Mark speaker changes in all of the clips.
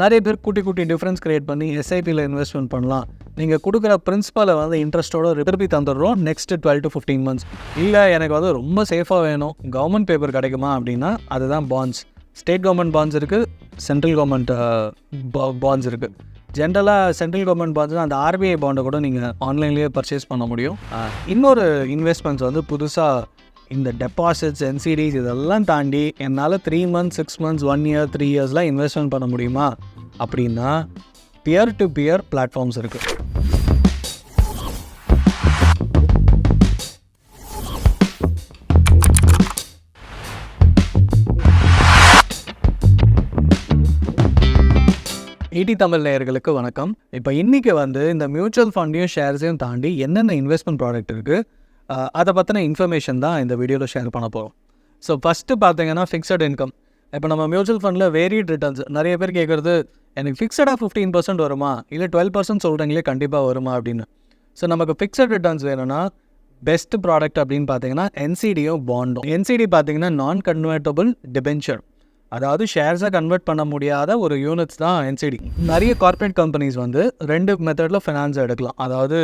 Speaker 1: நிறைய பேர் குட்டி குட்டி டிஃப்ரென்ஸ் கிரியேட் பண்ணி எஸ்ஐபியில் இன்வெஸ்ட்மெண்ட் பண்ணலாம். நீங்கள் கொடுக்குற பிரின்சிபலை வந்து இன்ட்ரெஸ்ட்டோட திருப்பி தந்துடுறோம் next twelve to fifteen months இல்லை எனக்கு வந்து ரொம்ப சேஃபாக வேணும். கவர்மெண்ட் பேப்பர் கிடைக்குமா அப்படின்னா அதுதான் பாண்ட்ஸ் ஸ்டேட் கவர்மெண்ட் பாண்ட்ஸ் இருக்குது சென்ட்ரல் கவர்மெண்ட் பாண்ட்ஸ் இருக்குது ஜென்ரலாக சென்ட்ரல் கவர்மெண்ட் பாண்ட்ஸ் அந்த ஆர்பிஐ பாண்டை கூட நீங்கள் ஆன்லைன்லேயே பர்ச்சேஸ் பண்ண முடியும். இன்னொரு இன்வெஸ்ட்மெண்ட்ஸ் வந்து புதுசாக இந்த டெபாசிட்ஸ் என்சிடிஸ் இதெல்லாம் தாண்டி என்னால் three months six months one year three இயர்ஸ்லாம் investment பண்ண முடியுமா? அப்படின்னா பியர் டு பியர் பிளாட்ஃபார்ம்ஸ் இருக்குது ஈடி தமிழ் நேயர்களுக்கு வணக்கம். இப்போ இன்றைக்கி வந்து இந்த மியூச்சுவல் ஃபண்டையும் ஷேர்ஸையும் தாண்டி என்னென்ன இன்வெஸ்ட்மெண்ட் ப்ராடக்ட் இருக்குது அதை பற்றின இன்ஃபர்மேஷன் தான் இந்த வீடியோவில் ஷேர் பண்ண போகிறோம் ஸோ ஃபஸ்ட்டு பார்த்தீங்கன்னா ஃபிக்ஸட் இன்கம் இப்போ நம்ம மியூச்சுவல் ஃபண்டில் வேரியட் ரிட்டர்ன்ஸ் நிறைய பேர் கேட்குறது எனக்கு ஃபிக்ஸடாக ஃபிஃப்டீன் பர்சன்ட் வருமா? இல்லை டுவெல் பர்சன்ட் சொல்கிறீங்களே கண்டிப்பாக வருமா? அப்படின்னு. ஸோ நமக்கு ஃபிக்ஸட் ரிட்டர்ன்ஸ் வேணும்னா பெஸ்ட் ப்ராடக்ட் அப்படின்னு பார்த்தீங்கன்னா என்சிடியும் பாண்டும் என்சிடி பார்த்தீங்கன்னா நான் கன்வெர்ட்டபுள் டிபென்ச்சர் அதாவது ஷேர்ஸை கன்வெர்ட் பண்ண முடியாத ஒரு யூனிட்ஸ் தான் என்சிடி நிறைய கார்ப்பரேட் கம்பெனிஸ் வந்து ரெண்டு மெத்தடில் ஃபினான்ஸ் எடுக்கலாம். அதாவது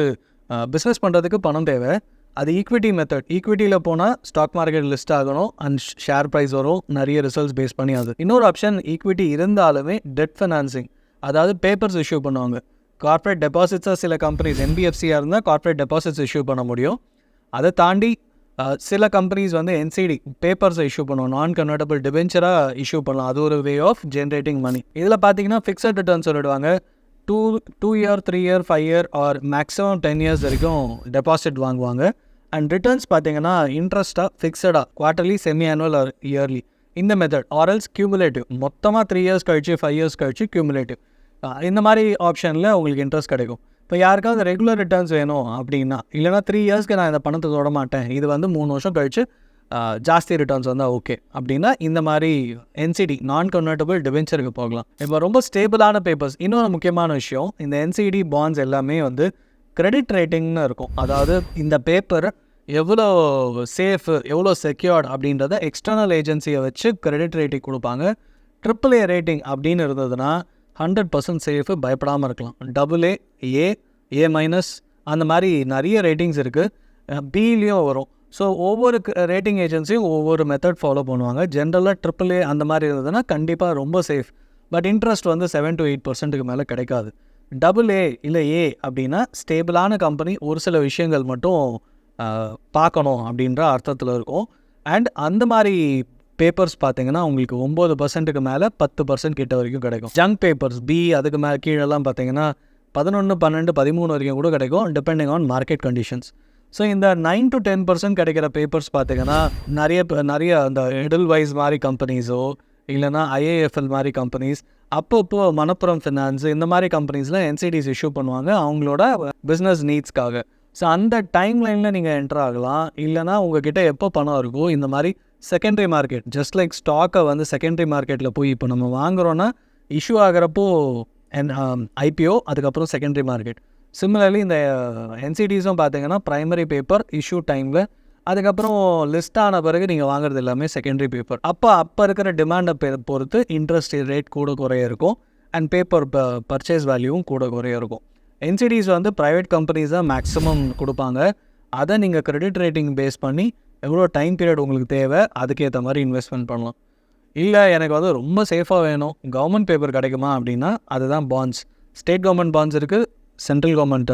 Speaker 1: பிஸ்னஸ் பண்ணுறதுக்கு பணம் தேவை. அது ஈக்விட்டி மெத்தட் ஈக்விட்டியில் போனால் ஸ்டாக் மார்க்கெட் லிஸ்ட் ஆகணும் அண்ட் ஷேர் ப்ரைஸ் வரும் நிறைய ரிசல்ட்ஸ் பேஸ் பண்ணி அது இன்னொரு ஆப்ஷன் ஈக்விட்டி இருந்தாலுமே டெட் ஃபினான்சிங் அதாவது பேப்பர்ஸ் இஷ்யூ பண்ணுவாங்க. கார்ப்பரேட் டெபாசிட்ஸாக சில கம்பெனிஸ் என்பிஎஃப்சியாக இருந்தால் கார்ப்பரேட் டெபாசிட்ஸ் இஷ்யூ பண்ண முடியும். அதை தாண்டி சில கம்பெனிஸ் வந்து என்சிடி பேப்பர்ஸை இஷ்யூ பண்ணுவோம் நான் கன்வெர்டபிள் டிபென்ச்சராக இஷ்யூ பண்ணலாம். அது ஒரு வே ஆஃப் ஜென்ரேட்டிங் மணி இதில் பார்த்தீங்கன்னா ஃபிக்ஸட் ரிட்டர்ன் சொல்லிடுவாங்க. Two two year three year five year or maximum ten years வரைக்கும் டெபாசிட் வாங்குவாங்க. அண்ட் ரிட்டர்ன்ஸ் பார்த்தீங்கன்னா இன்ட்ரெஸ்ட்டாக ஃபிக்ஸடாக quarterly semi annual or yearly இந்த மெத்தட் ஆர்எல்ஸ் கியூமுலேட்டிவ் மொத்தமாக த்ரீ இயர்ஸ் கழிச்சு ஃபைவ் இயர்ஸ் கழிச்சு கியூமுலேட்டிவ் இந்த மாதிரி ஆப்ஷனில் உங்களுக்கு இன்ட்ரெஸ்ட் கிடைக்கும். இப்போ யாருக்காவது ரெகுலர் ரிட்டர்ன்ஸ் வேணும் அப்படின்னா இல்லைனா த்ரீ இயர்ஸ்க்கு நான் இந்த பணத்தை தொட மாட்டேன். இது வந்து மூணு வருஷம் கழிச்சு ஜாஸ்தி ரிட்டர்ன்ஸ் வந்தால் ஓகே அப்படின்னா இந்த மாதிரி என்சிடி நான் கன்வெர்ட்டபிள் டிபென்ச்சருக்கு போகலாம். இப்போ ரொம்ப ஸ்டேபிளான பேப்பர்ஸ் இன்னொரு முக்கியமான விஷயம் இந்த என்சிடி பாண்ட்ஸ் எல்லாமே வந்து கிரெடிட் ரேட்டிங்னு இருக்கும். அதாவது இந்த பேப்பர் எவ்வளோ சேஃப் எவ்வளோ செக்யூர்ட் அப்படின்றத எக்ஸ்டர்னல் ஏஜென்சியை வச்சு கிரெடிட் ரேட்டிங் கொடுப்பாங்க. ட்ரிபிள் ஏ ரேட்டிங் அப்படின்னு இருந்ததுன்னா ஹண்ட்ரட் பர்சன்ட் சேஃபு பயப்படாமல் இருக்கலாம். Double A A A minus அந்த மாதிரி நிறைய ரேட்டிங்ஸ் இருக்குது பிலையும் வரும். ஸோ ஒவ்வொரு ரேட்டிங் ஏஜென்சியும் ஒவ்வொரு மெத்தட் ஃபாலோ பண்ணுவாங்க. ஜென்ரலாக ட்ரிபிள் ஏ அந்த மாதிரி இருந்ததுன்னா கண்டிப்பாக ரொம்ப சேஃப் பட் இன்ட்ரெஸ்ட் வந்து செவன் டு எயிட் பர்சன்ட்டுக்கு மேலே கிடைக்காது. டபுள் ஏ இல்லை ஏ அப்படின்னா ஸ்டேபிளான கம்பெனி ஒரு சில விஷயங்கள் மட்டும் பார்க்கணும் அப்படின்ற அர்த்தத்தில் இருக்கும். அண்ட் அந்த மாதிரி பேப்பர்ஸ் பார்த்தீங்கன்னா உங்களுக்கு ஒம்பது பர்சன்ட்டுக்கு மேலே பத்து பர்சன்ட் கிட்ட வரைக்கும் கிடைக்கும். ஜங்க் பேப்பர்ஸ் பி அதுக்கு மேலே கீழெல்லாம் பார்த்தீங்கன்னா பதினொன்று பன்னெண்டு பதிமூணு வரைக்கும் கூட கிடைக்கும் depending on market conditions so இந்த நைன் டு டென் பர்சன்ட் கிடைக்கிற பேப்பர்ஸ் பார்த்தீங்கன்னா நிறைய நிறைய அந்த எடல் வைஸ் மாதிரி கம்பெனிஸோ இல்லைனா ஐஏஎஃப்எல் மாதிரி கம்பெனிஸ் அப்பப்போ மணப்புரம் ஃபினான்ஸ் இந்த மாதிரி கம்பெனிஸ்லாம் என்சிடிஸ் இஷ்யூ பண்ணுவாங்க அவங்களோட பிஸ்னஸ் நீட்ஸ்க்காக ஸோ அந்த டைம் லைனில் நீங்கள் என்டர் ஆகலாம். இல்லைனா உங்ககிட்ட எப்போ பணம் இருக்கோ இந்த மாதிரி செகண்டரி மார்க்கெட் ஜஸ்ட் லைக் ஸ்டாக்கை வந்து செகண்டரி மார்க்கெட்டில் போய் இப்போ நம்ம வாங்குறோன்னா இஷ்யூ ஆகிறப்போ ஐபிஓ um, அதுக்கப்புறம் செகண்டரி மார்க்கெட் சிமிலர்லி இந்த என்சிடிஸும் பார்த்தீங்கன்னா ப்ரைமரி பேப்பர் இஷ்யூ டைமில் அதுக்கப்புறம் லிஸ்ட் ஆன பிறகு நீங்கள் வாங்குறது எல்லாமே செகண்டரி பேப்பர் அப்போ அப்போ இருக்கிற டிமாண்டை பொறுத்து இன்ட்ரெஸ்ட் ரேட் கூட குறைய இருக்கும் அண்ட் பேப்பர் பர்ச்சேஸ் வேல்யூவும் கூட குறைய இருக்கும். என்சிடிஸ் வந்து ப்ரைவேட் கம்பெனிஸ் தான் மேக்ஸிமம் கொடுப்பாங்க. அதை நீங்கள் கிரெடிட் ரேட்டிங் பேஸ் பண்ணி எவ்வளோ டைம் பீரியட் உங்களுக்கு தேவை அதுக்கேற்ற மாதிரி இன்வெஸ்ட்மெண்ட் பண்ணலாம். இல்லை எனக்கு வந்து ரொம்ப சேஃபாக வேணும். கவர்மெண்ட் பேப்பர் கிடைக்குமா அப்படின்னா அதுதான் பாண்ட்ஸ் ஸ்டேட் கவர்மெண்ட் பாண்ட்ஸ் இருக்குது சென்ட்ரல் கவர்மெண்ட்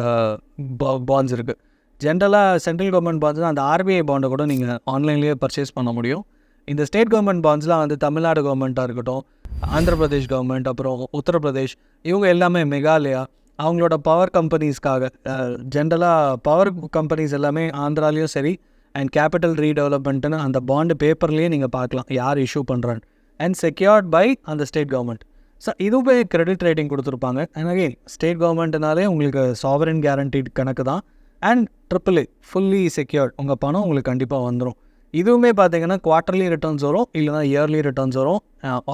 Speaker 1: பாண்ட்ஸ் இருக்குது ஜென்ரலாக சென்ட்ரல் கவர்மெண்ட் பாண்ட்ஸ் அந்த ஆர்பிஐ பாண்டை கூட நீங்கள் ஆன்லைன்லேயே பர்ச்சேஸ் பண்ண முடியும். இந்த ஸ்டேட் கவர்மெண்ட் பாண்ட்ஸ்லாம் வந்து தமிழ்நாடு கவர்மெண்ட்டாக இருக்கட்டும் ஆந்திர பிரதேஷ் கவர்மெண்ட் அப்புறம் உத்தரப்பிரதேஷ் இவங்க எல்லாமே மெகாலயா. அவங்களோட பவர் கம்பெனிஸ்க்காக ஜென்ரலாக பவர் கம்பெனிஸ் எல்லாமே ஆந்திராலேயும் சரி அண்ட் கேபிட்டல் ரீடெவலப்மெண்ட்டுன்னு அந்த பாண்டு பேப்பர்லேயே நீங்கள் பார்க்கலாம் யார் இஷ்யூ பண்ணுறான்னு அண்ட் செக்யூர்ட் பை அந்த ஸ்டேட் கவர்மெண்ட் ஸோ இதுவே கிரெடிட் ரேட்டிங் கொடுத்துருப்பாங்க. அண்ட் அகெயின் ஸ்டேட் கவர்மெண்ட்னாலே உங்களுக்கு சாவரன் கேரண்டீட் கணக்கு தான். அண்ட் ட்ரிபிள் ஃபுல்லி செக்யூர்ட் உங்கள் பணம் உங்களுக்கு கண்டிப்பாக வந்துடும் இதுவுமே பார்த்தீங்கன்னா குவார்ட்டர்லி ரிட்டர்ன்ஸ் வரும் இல்லைனா இயர்லி ரிட்டர்ன்ஸ் வரும்.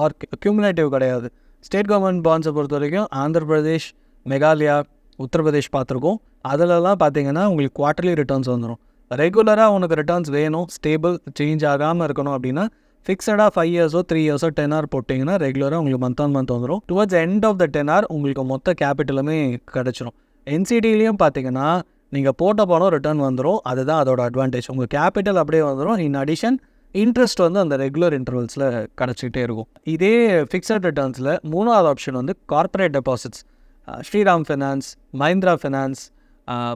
Speaker 1: ஆர் அக்யூமுலேட்டிவ் கிடையாது. ஸ்டேட் கவர்மெண்ட் பாண்ட்ஸை பொறுத்த வரைக்கும் ஆந்திர பிரதேஷ் மெகாலயா உத்தரப்பிரதேஷ் பார்த்துருக்கோம் அதிலலாம் பார்த்தீங்கன்னா உங்களுக்கு குவார்ட்டர்லி ரிட்டர்ன்ஸ் வந்துடும் ரெகுலராக உனக்கு ரிட்டர்ன்ஸ் வேணும். ஸ்டேபிள் சேஞ்ச் ஆகாமல் இருக்கணும் அப்படின்னா ஃபிக்ஸடாக ஃபைவ் இயர்ஸோ த்ரீ இயர்ஸோ டென் ஆர் போட்டிங்கன்னா ரெகுலராக உங்களுக்கு மந்த் ஆன் மந்த் வந்துடும் towards end of the ten year உங்களுக்கு மொத்த கேபிட்டலுமே கிடச்சிரும். என்சிடிலையும் பார்த்தீங்கன்னா நீங்கள் போட்ட பணம் ரிட்டர்ன் வந்துடும் அதுதான் அதோட அட்வான்டேஜ் உங்கள் கேபிட்டல் அப்படியே வந்துடும் இன் அடிஷன் இன்ட்ரெஸ்ட் வந்து அந்த ரெகுலர் இன்டர்வல்ஸில் கிடச்சிக்கிட்டே இருக்கும். இதே ஃபிக்ஸட் ரிட்டர்ன்ஸில் மூணாவது ஆப்ஷன் வந்து corporate deposits Shriram finance Mahindra finance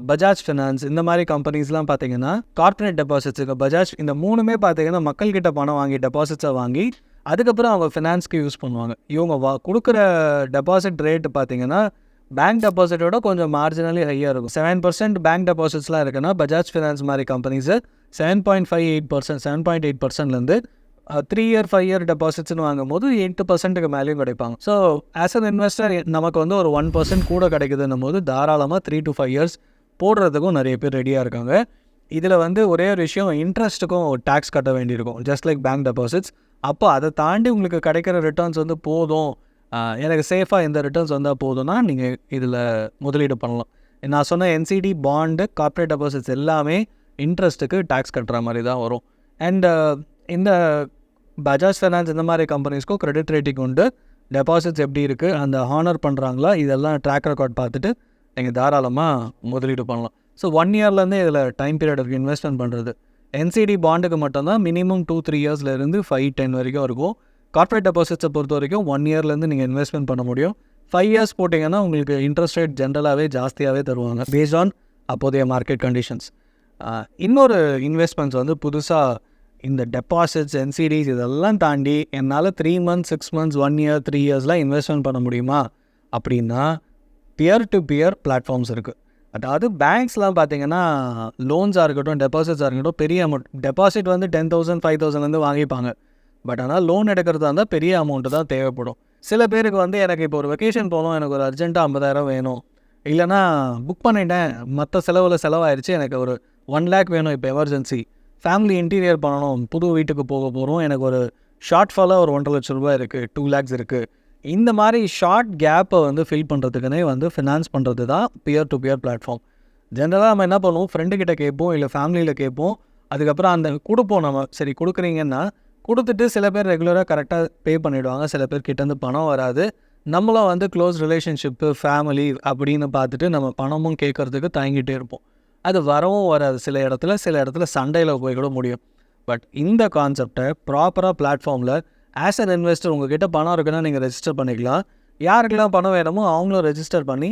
Speaker 1: Bajaj finance இந்த மாதிரி கம்பெனிஸ்லாம் பார்த்தீங்கன்னா கார்பரேட் டெபாசிட்ஸுக்கு பஜாஜ் இந்த மூணுமே பார்த்தீங்கன்னா மக்கள்கிட்ட பணம் வாங்கி டெபாசிட்ஸை வாங்கி அதுக்கப்புறம் அவங்க ஃபினான்ஸ்க்கு யூஸ் பண்ணுவாங்க. இவங்க வா கொடுக்குற டெபாசிட் ரேட்டு பார்த்தீங்கன்னா பேங்க் டெபாசிட்டோட கொஞ்சம் மார்ஜினலி ஹையாக இருக்கும். செவன் பர்சன்ட் பேங்க் டெபாசிட்ஸ்லாம் இருக்குன்னா பஜாஜ் ஃபினான்ஸ் மாதிரி companies seven point five eight percent seven point eight பர்சன்ட்லேருந்து three year five year டெபாசிட்ஸ்னு வாங்கும்போது எட்டு பர்சன்ட்டுக்கு மேலேயும் கிடைப்பாங்க. ஸோ ஆஸ் அன் இன்வெஸ்டர் நமக்கு வந்து ஒரு ஒன் பர்சன்ட் கூட கிடைக்குதுன்னும் போது தாராளமாக த்ரீ டு ஃபைவ் இயர்ஸ் போடுறதுக்கும் நிறைய பேர் ரெடியாக இருக்காங்க. இதில் வந்து ஒரே ஒரு விஷயம் இன்ட்ரெஸ்ட்டுக்கும் டேக்ஸ் கட்ட வேண்டியிருக்கும். ஜஸ்ட் லைக் பேங்க் டெபாசிட்ஸ் அப்போ அதை தாண்டி உங்களுக்கு கிடைக்கிற ரிட்டர்ன்ஸ் வந்து போதும். எனக்கு சேஃபாக இந்த ரிட்டர்ன்ஸ் வந்தால் போதும்னா நீங்கள் இதில் முதலீடு பண்ணலாம். நான் சொன்ன என்சிடி பாண்டு கார்ப்பரேட் டெபாசிட்ஸ் எல்லாமே இன்ட்ரெஸ்ட்டுக்கு டேக்ஸ் கட்டுற மாதிரி தான் வரும். அண்டு இந்த பஜாஜ் ஃபைனான்ஸ் இந்த மாதிரி கம்பெனிஸ்க்கும் கிரெடிட் ரேட்டிங் உண்டு. டெபாசிட்ஸ் எப்படி இருக்குது அந்த ஹானர் பண்ணுறாங்களா இதெல்லாம் ட்ராக் ரெக்கார்ட் பார்த்துட்டு நீங்கள் தாராளமாக முதலீடு பண்ணலாம். ஸோ ஒன் இயர்லேருந்தே இதில் டைம் பீரியட் இருக்குது இன்வெஸ்ட்மெண்ட் பண்ணுறது என்சிடி பாண்டுக்கு மட்டும்தான் மினிமம் டூ த்ரீ இயர்ஸ்லேருந்து ஃபைவ் டென் வரைக்கும் இருக்கும். கார்ப்பரேட் டெபாசிட்ஸை பொறுத்த வரைக்கும் ஒன் இயர்லேருந்து நீங்கள் இன்வெஸ்ட்மெண்ட் பண்ண முடியும். ஃபைவ் இயர்ஸ் போட்டிங்கன்னா உங்களுக்கு இன்ட்ரெஸ்ட் ரேட் ஜென்ரலாகவே ஜாஸ்தியாகவே தருவாங்க. பேஸ்ட் ஆன் அப்போதைய மார்க்கெட் கண்டிஷன்ஸ் இன்னொரு இன்வெஸ்ட்மெண்ட்ஸ் வந்து புதுசாக இந்த டெபாசிட்ஸ் என்சிடிஸ் இதெல்லாம் தாண்டி என்னால் three months six months one year three இயர்ஸ்லாம் investment பண்ண முடியுமா? அப்படின்னா பியர் டு பியர் பிளாட்ஃபார்ம்ஸ் இருக்குது அதாவது பேங்க்ஸ்லாம் பார்த்தீங்கன்னா லோன்ஸாக இருக்கட்டும் டெபாசிட்ஸாக இருக்கட்டும் பெரிய அமௌண்ட் டெபாசிட் வந்து டென் தௌசண்ட் ஃபைவ் தௌசண்ட்லேருந்து வாங்கிப்பாங்க. பட் ஆனால் லோன் எடுக்கிறதா இருந்தால் பெரிய அமௌண்ட்டு தான் தேவைப்படும். சில பேருக்கு வந்து எனக்கு இப்போ ஒரு வெக்கேஷன் போகணும் எனக்கு ஒரு அர்ஜென்ட்டாக ஐம்பதாயிரம் வேணும். இல்லைனா புக் பண்ணிட்டேன். மற்ற செலவில் செலவாயிருச்சு எனக்கு ஒரு ஒன் லேக் வேணும் இப்போ எமர்ஜென்சி ஃபேமிலி இன்டீரியர் பண்ணணும். புது வீட்டுக்கு போக போகிறோம் எனக்கு ஒரு ஷார்ட் ஃபாலாக ஒரு ஒன்றரை லட்ச ரூபாய் இருக்குது டூ லேக்ஸ் இருக்குது இந்த மாதிரி ஷார்ட் கேப்பை வந்து ஃபில் பண்ணுறதுக்குனே வந்து ஃபினான்ஸ் பண்ணுறது தான் பியர் டு பியர் பிளாட்ஃபார்ம் ஜென்ரலாக நம்ம என்ன பண்ணுவோம்? ஃப்ரெண்டுக்கிட்ட கேட்போம். இல்லை ஃபேமிலியில் கேட்போம். அதுக்கப்புறம் அந்த கொடுப்போம் நம்ம. சரி கொடுக்குறீங்கன்னா கொடுத்துட்டு சில பேர் ரெகுலராக கரெக்டாக பே பண்ணிவிடுவாங்க சில பேர் கிட்டேருந்து பணம் வராது. நம்மளும் வந்து க்ளோஸ் ரிலேஷன்ஷிப்பு ஃபேமிலி அப்படின்னு பார்த்துட்டு நம்ம பணமும் கேட்குறதுக்கு தயங்கிட்டே இருப்போம். அது வரவும் வராது. சில இடத்துல சில இடத்துல சண்டையில் போய் கூட முடியும். பட் இந்த கான்செப்டை ப்ராப்பராக பிளாட்ஃபார்மில் ஆஸ் அன் இன்வெஸ்டர் உங்ககிட்ட பணம் இருக்குன்னா நீங்கள் ரெஜிஸ்டர் பண்ணிக்கலாம். யாருக்கெல்லாம் பணம் வேணுமோ அவங்களும் ரெஜிஸ்டர் பண்ணி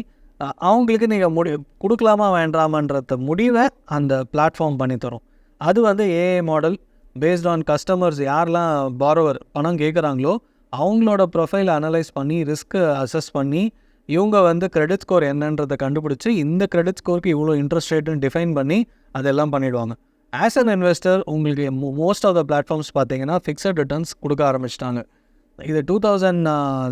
Speaker 1: அவங்களுக்கு நீங்கள் முடி கொடுக்கலாமா வேண்டாமான்றத முடிவை அந்த பிளாட்ஃபார்ம் பண்ணி தரும். அது வந்து AA model based on customers யாரெல்லாம் பாரோவர் பணம் கேட்குறாங்களோ அவங்களோட ப்ரொஃபைல் அனலைஸ் பண்ணி ரிஸ்க்கு அசஸ் பண்ணி இவங்க வந்து கிரெடிட் ஸ்கோர் என்னன்றதை கண்டுபிடிச்சி இந்த கிரெடிட் ஸ்கோருக்கு இவ்வளோ இன்ட்ரெஸ்ட் ரேட்டுன்னு டிஃபைன் பண்ணி அதெல்லாம் பண்ணிடுவாங்க. ஆஸ் அன் இன்வெஸ்டர் உங்களுக்கு மோஸ்ட் ஆஃப் த பிளாட்ஃபார்ம்ஸ் பார்த்தீங்கன்னா ஃபிக்ஸட் ரிட்டர்ன்ஸ் கொடுக்க ஆரம்பிச்சிட்டாங்க. இது டூ தௌசண்ட்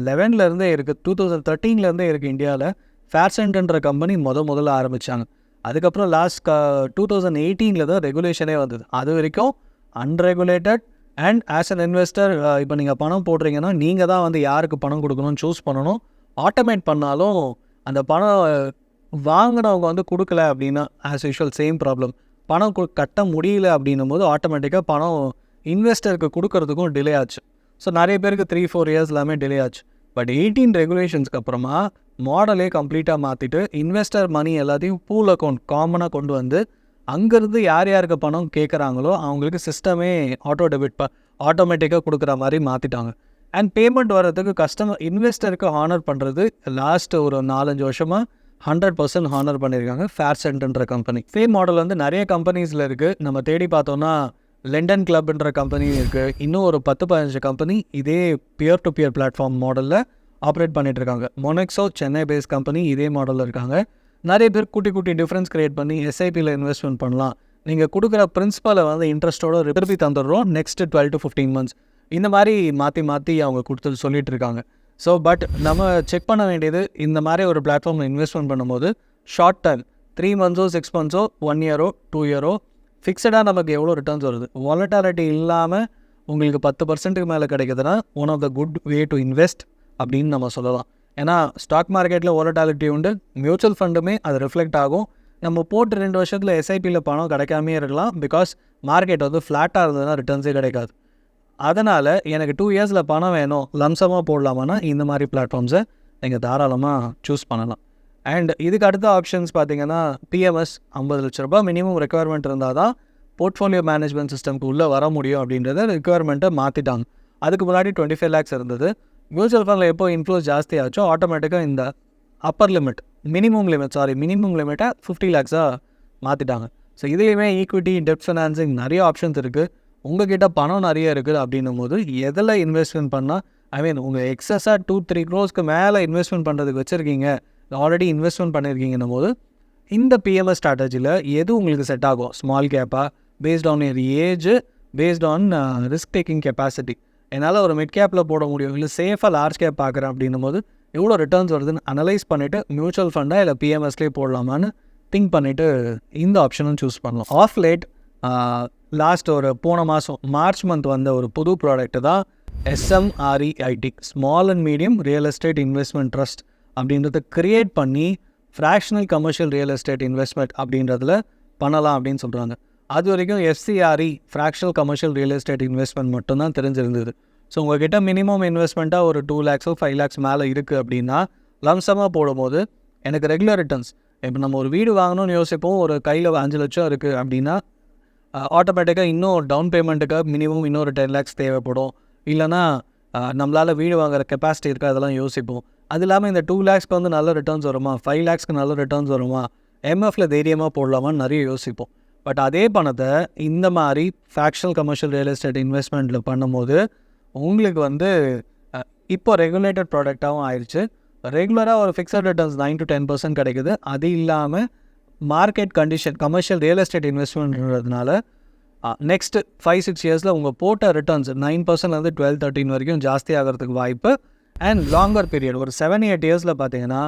Speaker 1: லெவன்லேருந்தே இருக்குது டூ தௌசண்ட் தேர்ட்டீன்லேருந்தே இருக்குது இந்தியாவில் ஃபேர்சென்ட்ன்ற கம்பெனி முத முதல்ல ஆரம்பித்தாங்க அதுக்கப்புறம் லாஸ்ட் க டூ தௌசண்ட் எயிட்டீனில் தான் ரெகுலேஷனே வந்தது. அது வரைக்கும் unregulated and as an investor இப்போ நீங்கள் பணம் போடுறீங்கன்னா நீங்கள் தான் வந்து யாருக்கு பணம் கொடுக்கணும்னு சூஸ் பண்ணணும். ஆட்டோமேட் பண்ணாலும் அந்த பணம் வாங்கினவங்க வந்து கொடுக்கல அப்படின்னா ஆஸ் யூஷுவல் சேம் ப்ராப்ளம் பணம் கட்ட முடியல அப்படின்னும் போது ஆட்டோமேட்டிக்காக பணம் இன்வெஸ்டருக்கு கொடுக்கறதுக்கும் டிலே ஆச்சு. ஸோ நிறைய பேருக்கு த்ரீ ஃபோர் இயர்ஸ் எல்லாமே டிலே ஆச்சு. பட் எயிட்டீன் ரெகுலேஷன்ஸ்க்கு அப்புறமா மாடலே கம்ப்ளீட்டாக மாற்றிட்டு இன்வெஸ்டர் மணி எல்லாத்தையும் பூல் அக்கௌண்ட் காமனாக கொண்டு வந்து அங்கேருந்து யார் யாருக்கு பணம் கேட்குறாங்களோ அவங்களுக்கு சிஸ்டமே ஆட்டோ டெபிட் ப ஆட்டோமேட்டிக்காக கொடுக்குற மாதிரி மாற்றிட்டாங்க அண்ட் பேமெண்ட் வர்றதுக்கு கஸ்டமர் இன்வெஸ்டருக்கு ஹானர் பண்ணுறது லாஸ்ட் ஒரு நாலஞ்சு வருஷமாக ஹண்ட்ரட் பர்சன்ட் ஹானர் பண்ணியிருக்காங்க ஃபேர் சென்டர்ன்ற கம்பெனி சேம் மாடல் வந்து நிறைய கம்பெனிஸில் இருக்குது நம்ம தேடி பார்த்தோன்னா லண்டன் கிளப்ன்ற கம்பெனி இருக்குது இன்னும் ஒரு பத்து பதினஞ்சு கம்பெனி இதே பியர் டு பியர் பிளாட்ஃபார்ம் மாடலில் ஆப்ரேட் பண்ணிகிட்ருக்காங்க இருக்காங்க. மொனெக்ஸோ சென்னை பேஸ் கம்பெனி இதே மாடலில் இருக்காங்க. நிறைய பேர் குட்டி குட்டி டிஃப்ரென்ஸ் கிரியேட் பண்ணி எஸ்ஐபியில் இன்வெஸ்ட்மெண்ட் பண்ணலாம். நீங்கள் கொடுக்குற பிரின்ஸிபலை வந்து இன்ட்ரெஸ்ட்டோட திருப்பி தந்துடுறோம் next twelve to fifteen months இந்த மாதிரி மாற்றி மாற்றி அவங்க கொடுத்து சொல்லிட்டு இருக்காங்க. ஸோ பட் நம்ம செக் பண்ண வேண்டியது இந்த மாதிரி ஒரு பிளாட்ஃபார்மில் இன்வெஸ்ட்மெண்ட் பண்ணும்போது ஷார்ட் டேர்ம் த்ரீ மந்த்ஸோ சிக்ஸ் மந்த்ஸோ ஒன் இயரோ டூ இயரோ ஃபிக்ஸடாக நமக்கு எவ்வளோ ரிட்டர்ன்ஸ் வருது? வாலட்டாலிட்டி இல்லாமல் உங்களுக்கு பத்து பர்சன்ட்டுக்கு மேலே கிடைக்குதுன்னா one of the good way to invest அப்படின்னு நம்ம சொல்லலாம். ஏன்னா ஸ்டாக் மார்க்கெட்டில் வாலட்டாலிட்டி உண்டு மியூச்சுவல் ஃபண்டுமே அது ரிஃப்ளெக்ட் ஆகும். நம்ம போட்டு ரெண்டு வருஷத்தில் எஸ்ஐபியில் பணம் கிடைக்காமே இருக்கலாம் பிகாஸ் மார்க்கெட் வந்து ஃப்ளாட்டாக இருந்ததுன்னா ரிட்டர்ன்ஸே கிடைக்காது. அதனால் எனக்கு டூ இயர்ஸில் பணம் வேணும் லம்சமாக போடலாமான்னா இந்த மாதிரி பிளாட்ஃபார்ம்ஸை நீங்கள் தாராளமாக சூஸ் பண்ணலாம். அண்ட் இதுக்கு அடுத்த ஆப்ஷன்ஸ் பார்த்தீங்கன்னா பிஎம்எஸ் ஐம்பது லட்ச ரூபாய் மினிமம் ரெக்குவயர்மெண்ட் இருந்தால் தான் போர்ட்ஃபோலியோ மேனேஜ்மெண்ட் சிஸ்டம்க்கு உள்ளே வர முடியும் அப்படின்றத ரெக்குவயர்மெண்ட்டை மாற்றிட்டாங்க அதுக்கு முன்னாடி டுவெண்ட்டி ஃபைவ் லேக்ஸ் இருந்தது மியூச்சுவல் ஃபண்டில் எப்போ இன்ஃப்ளூஸ் ஜாஸ்தி ஆச்சோ ஆட்டோமேட்டிக்காக இந்த upper limit minimum limit sorry minimum லிமிட்டை ஃபிஃப்டி லேக்ஸாக மாற்றிட்டாங்க ஸோ இதுலேயுமே ஈக்விட்டி டெப்ட் ஃபினான்சிங் நிறைய ஆப்ஷன்ஸ் இருக்குது உங்ககிட்ட பணம் நிறைய இருக்குது அப்படின்னும் போது எதில் இன்வெஸ்ட்மெண்ட் பண்ணால் ஐ மீன் உங்கள் எக்ஸஸாக டூ த்ரீ க்ரோஸ்க்கு மேலே இன்வெஸ்ட்மெண்ட் பண்ணுறதுக்கு வச்சுருக்கீங்க. ஆல்ரெடி இன்வெஸ்ட்மெண்ட் பண்ணியிருக்கீங்கன்னும் போது இந்த பிஎம்எஸ் ஸ்ட்ராட்டஜியில் எது உங்களுக்கு செட் ஆகும்? Small கேப்பாக based on year age based on risk taking capacity என்னால் ஒரு மிட் கேப்பில் போட முடியும். இல்லை சேஃபாக லார்ஜ் கேப் பார்க்குறேன் அப்படின்னும் போது எவ்வளோ ரிட்டர்ன்ஸ் வருதுன்னு அனலைஸ் பண்ணிவிட்டு மியூச்சுவல் ஃபண்டாக இல்லை பிஎம்எஸ்லேயே போடலாமான்னு திங்க் பண்ணிவிட்டு இந்த ஆப்ஷனும் சூஸ் பண்ணலாம். ஆஃப் லேட் லாஸ்ட் ஒரு போன மாதம் மார்ச் மந்த் வந்த ஒரு புது ப்ராடக்ட் தான் SM REIT small and medium real estate investment trust அப்படின்றத கிரியேட் பண்ணி fractional commercial real estate investment அப்படின்றதுல பண்ணலாம் அப்படின்னு சொல்கிறாங்க அது வரைக்கும் FCRE fractional commercial real estate investment மட்டும்தான் தெரிஞ்சிருந்தது. ஸோ உங்ககிட்ட மினிமம் இன்வெஸ்ட்மெண்ட்டாக ஒரு டூ லேக்ஸோ ஃபைவ் லேக்ஸ் மேலே இருக்குது அப்படின்னா லம்சமாக போடும்போது எனக்கு ரெகுலர் ரிட்டர்ன்ஸ் இப்போ நம்ம ஒரு வீடு வாங்கணும்னு யோசிப்போம் ஒரு கையில் அஞ்சு லட்சம் இருக்குது அப்படின்னா ஆட்டோமேட்டிக்காக இன்னும் டவுன் பேமெண்ட்டுக்கு மினிமம் இன்னொரு டென் லேக்ஸ் தேவைப்படும். இல்லைனா நம்மளால் வீடு வாங்குற கெப்பாசிட்டி இருக்கா அதெல்லாம் யோசிப்போம். அது இல்லாமல் இந்த டூ லேக்ஸ்க்கு வந்து நல்ல ரிட்டர்ன்ஸ் வருமா? ஃபைவ் லேக்ஸ்க்கு நல்ல ரிட்டர்ன்ஸ் வருமா? எம்எஃப்ல தைரியமாக போடலாமான்னு நிறைய யோசிப்போம். பட் அதே பணத்தை இந்த மாதிரி ஃபேக்ஷனல் கமர்ஷியல் ரியல் எஸ்டேட் இன்வெஸ்ட்மெண்ட்டில் பண்ணும்போது உங்களுக்கு வந்து இப்போ ரெகுலேட்டட் ப்ராடக்டாகவும் ஆயிடுச்சு ரெகுலராக ஒரு fixed returns nine to ten percent கிடைக்குது. அது இல்லாமல் market condition commercial real estate இன்வெஸ்ட்மெண்ட்ன்றதுனால next five six இயர்ஸில் உங்கள் போட்ட ரிட்டர்ன்ஸ் நைன் பர்சன்ட்லேருந்து டுவெல் தேர்ட்டின் வரைக்கும் ஜாஸ்தி ஆகிறதுக்கு வாய்ப்பு. அண்ட் லாங்கர் பீரியட் ஒரு செவன் எயிட் இயர்ஸில் பார்த்தீங்கன்னா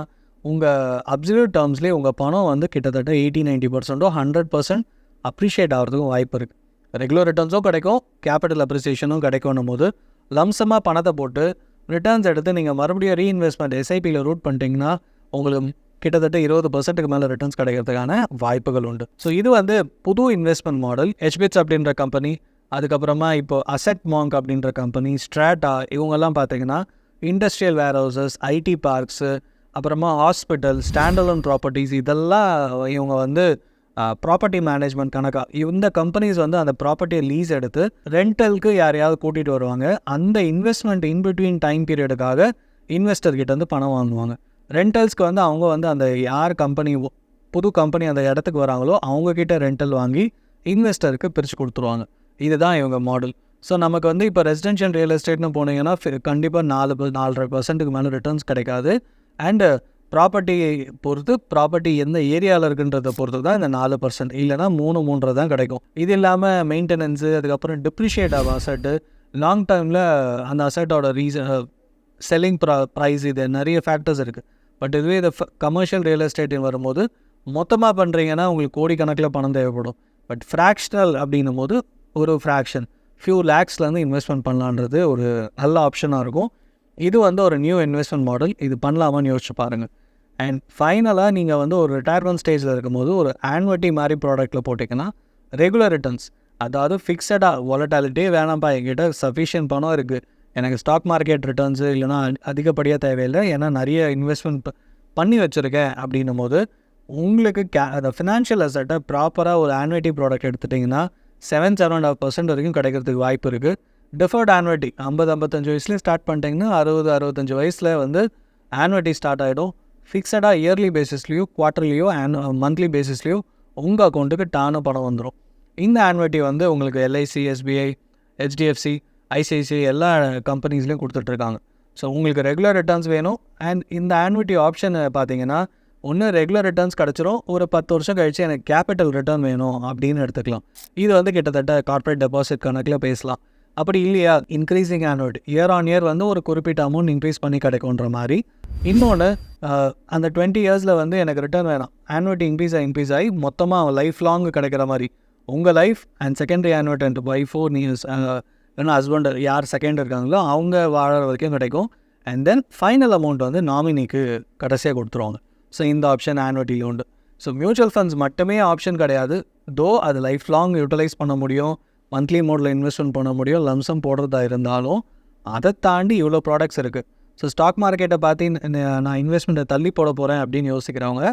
Speaker 1: உங்கள் அப்சல்யூட் டேர்ம்ஸ்லேயே உங்கள் பணம் வந்து கிட்டத்தட்ட எயிட்டி நைன்ட்டி பர்சன்ட்டோ ஹண்ட்ரட் பர்சன்ட் அப்ரிஷியேட் ஆகிறதுக்கும் வாய்ப்பு இருக்குது ரெகுலர் ரிட்டர்ன்ஸும் கிடைக்கும் கேபிட்டல் அப்ரிசியேஷனும் கிடைக்கணும் போது லம்சமாக பணத்தை போட்டு ரிட்டர்ன்ஸ் எடுத்து நீங்கள் மறுபடியும் ரீஇன்வெஸ்ட்மெண்ட் எஸ்ஐபியில் ரூட் பண்ணிட்டீங்கன்னா உங்களுக்கு கிட்டத்தட்ட இருபது பர்சன்ட்டுக்கு மேலே ரிட்டர்ன்ஸ் கிடைக்கிறதுக்கான வாய்ப்புகள் உண்டு. ஸோ இது வந்து புது இன்வெஸ்ட்மெண்ட் மாடல் ஹெச்பிஎச் அப்படின்ற கம்பெனி அதுக்கப்புறமா இப்போ அசெட் மாங்க் அப்படின்ற கம்பெனி ஸ்ட்ராட்டா இவங்கெல்லாம் பார்த்தீங்கன்னா industrial warehouses IT parks அப்புறமா ஹாஸ்பிட்டல் ஸ்டாண்டலோன் ப்ராப்பர்ட்டிஸ் இதெல்லாம் இவங்க வந்து ப்ராப்பர்ட்டி மேனேஜ்மெண்ட் கணக்காக இந்த கம்பெனிஸ் வந்து அந்த ப்ராப்பர்ட்டியை லீஸ் எடுத்து ரெண்டலுக்கு யாரையாவது கூட்டிகிட்டு வருவாங்க. அந்த இன்வெஸ்ட்மெண்ட் இன் பிட்வீன் டைம் பீரியடுக்காக இன்வெஸ்டர்கிட்ட வந்து பணம் வாங்குவாங்க. ரெண்டல்ஸ்க்கு வந்து அவங்க வந்து அந்த யார் கம்பெனி புது கம்பெனி அந்த இடத்துக்கு வராங்களோ அவங்கக்கிட்ட ரெண்டல் வாங்கி இன்வெஸ்டருக்கு பிரித்து கொடுத்துருவாங்க. இதுதான் இவங்க மாடல் ஸோ நமக்கு வந்து இப்போ ரெசிடென்ஷியல் ரியல் எஸ்டேட்னு போனீங்கன்னா கண்டிப்பாக நாலு ப- நாலரை பர்சன்ட்டுக்கு மேலே ரிட்டர்ன்ஸ் கிடைக்காது. அண்டு ப்ராப்பர்ட்டியை பொறுத்து ப்ராப்பர்ட்டி எந்த ஏரியாவில் இருக்குன்றதை பொறுத்து தான் இந்த நாலு பர்சன்ட் இல்லைனா மூணு மூன்றரை தான் கிடைக்கும். இது இல்லாமல் மெயின்டெனன்ஸு அதுக்கப்புறம் டிப்ரிஷியேட் ஆகும் அசட்டு லாங் டைமில் அந்த அசட்டோட ரீசன் செல்லிங் ப்ரா ப்ரைஸ் இது நிறைய ஃபேக்டர்ஸ் இருக்குது பட் இதுவே இதை கமர்ஷியல் ரியல் எஸ்டேட்டில் வரும்போது மொத்தமாக பண்ணுறீங்கன்னா உங்களுக்கு கோடிக்கணக்கில் பணம் தேவைப்படும். பட் ஃப்ராக்ஷனல் அப்படின்னும் போது ஒரு ஃப்ராக்ஷன் ஃபியூ லேக்ஸ்லேருந்து இன்வெஸ்ட்மெண்ட் பண்ணலான்றது ஒரு நல்ல ஆப்ஷனாக இருக்கும். இது வந்து ஒரு நியூ இன்வெஸ்ட்மெண்ட் மாடல் இது பண்ணலாமான்னு யோசிச்சு பாருங்கள் அண்ட் ஃபைனலாக நீங்கள் வந்து ஒரு ரிட்டையர்மெண்ட் ஸ்டேஜில் இருக்கும்போது ஒரு ஆன்வட்டி மாதிரி ப்ராடக்ட்டில் போட்டிங்கன்னா ரெகுலர் ரிட்டர்ன்ஸ் அதாவது ஃபிக்ஸடாக வாலட்டாலிட்டியே வேணாம்ப்பா என்கிட்ட சஃபிஷியன்ட் பணம் இருக்குது எனக்கு ஸ்டாக் மார்க்கெட் ரிட்டர்ன்ஸு இல்லைனா அதிகப்படியாக தேவையில்லை. ஏன்னா நிறைய இன்வெஸ்ட்மெண்ட் பண்ணி வச்சுருக்கேன் அப்படின்னும் போது உங்களுக்கு கே அந்த ஃபினான்ஷியல் அசட்டை ப்ராப்பராக ஒரு ஆன்வட்டி ப்ராடக்ட் எடுத்துட்டிங்கன்னா செவன் செவன் அண்ட் பர்சன்ட் வரைக்கும் கிடைக்கிறதுக்கு வாய்ப்பு இருக்குது டிஃபர்ட் ஆன்வட்டி ஐம்பது ஐம்பத்தஞ்சு வயசுலேயே ஸ்டார்ட் பண்ணிட்டீங்கன்னா அறுபது அறுபத்தஞ்சு வயசில் வந்து ஆன்வட்டி ஸ்டார்ட் ஆகிடும் ஃபிக்ஸடாக இயர்லி பேசிஸ்லேயோ குவார்ட்டர்லியோ ஆன் மந்த்லி பேசிஸ்லேயோ உங்கள் அக்கௌண்ட்டுக்கு டானு பணம் வந்துடும் இந்த ஆன்வட்டி வந்து உங்களுக்கு எல்ஐசி எஸ்பிஐ ஹெச்டிஎஃப்சி ஐசிஐசிஐ எல்லா கம்பெனிஸ்லேயும் கொடுத்துட்ருக்காங்க. ஸோ உங்களுக்கு ரெகுலர் ரிட்டர்ன்ஸ் வேணும். அண்ட் இந்த ஆன்விட்டி ஆப்ஷன் பார்த்தீங்கன்னா ஒன்று ரெகுலர் ரிட்டர்ன்ஸ் கிடச்சிரும். ஒரு பத்து வருஷம் கழிச்சு எனக்கு கேபிட்டல் ரிட்டர்ன் வேணும் அப்படின்னு எடுத்துக்கலாம். இது வந்து கிட்டத்தட்ட கார்ப்பரேட் டெபாசிட் கணக்கில் பேசலாம். அப்படி இல்லையா? Increasing annuity year on year வந்து ஒரு குறிப்பிட்ட அமௌண்ட் இன்க்ரீஸ் பண்ணி கிடைக்குன்ற மாதிரி. இன்னொன்று அந்த டுவெண்ட்டி இயர்ஸில் வந்து எனக்கு ரிட்டர்ன் வேணாம். ஆனுவட்டி இன்க்ரீஸ் ஆகி இன்க்ரீஸ் ஆகி மொத்தமாக லைஃப் லாங் கிடைக்கிற மாதிரி. உங்கள் life and secondary annuity and by four news ஏன்னா ஹஸ்பண்ட் யார் செகண்ட் இருக்காங்களோ அவங்க வாழற வரைக்கும் கிடைக்கும். அண்ட் தென் ஃபைனல் அமௌண்ட் வந்து நாமினிக்கு கடைசியாக கொடுத்துருவாங்க. ஸோ இந்த ஆப்ஷன் ஆனுவட்டியில் உண்டு ஸோ மியூச்சுவல் ஃபண்ட்ஸ் மட்டுமே ஆப்ஷன் கிடையாது. தோ அது லைஃப் லாங் யூட்டிலைஸ் பண்ண முடியும். மந்த்லி மோடில் இன்வெஸ்ட்மெண்ட் பண்ண முடியும். லம்சம் போடுறதா இருந்தாலும் அதை தாண்டி இவ்வளோ ப்ராடக்ட்ஸ் இருக்குது ஸோ ஸ்டாக் மார்க்கெட்டை பார்த்து நான் இன்வெஸ்ட்மெண்ட்டை தள்ளி போட போகிறேன் அப்படின்னு யோசிக்கிறவங்க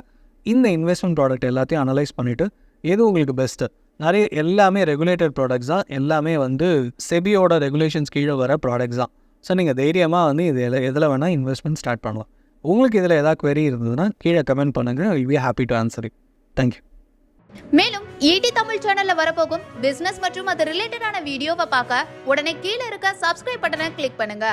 Speaker 1: இந்த இன்வெஸ்ட்மெண்ட் ப்ராடக்ட் எல்லாத்தையும் அனலைஸ் பண்ணிவிட்டு எது உங்களுக்கு பெஸ்ட்டு நிறைய எல்லாமே ரெகுலேட்டட் ப்ராடக்ட்ஸ் தான். எல்லாமே வந்து செபியோட ரெகுலேஷன்ஸ் கீழே வர ப்ராடக்ட்ஸ் தான். ஸோ நீங்கள் தைரியமாக வந்து இது எதில் எதில் வேணால் இன்வெஸ்ட்மெண்ட் ஸ்டார்ட் பண்ணலாம். உங்களுக்கு இதில் ஏதாவது query இருந்ததுன்னா கீழே கமெண்ட் பண்ணுங்கள் will be happy to answer it thank you
Speaker 2: மேலும் ஈடி தமிழ் சேனல்ல வரப்போகும் பிசினஸ் மற்றும் அது ரிலேட்டடான வீடியோவை பார்க்க உடனே கீழே இருக்க சப்ஸ்கிரைப் பட்டனை கிளிக் பண்ணுங்க.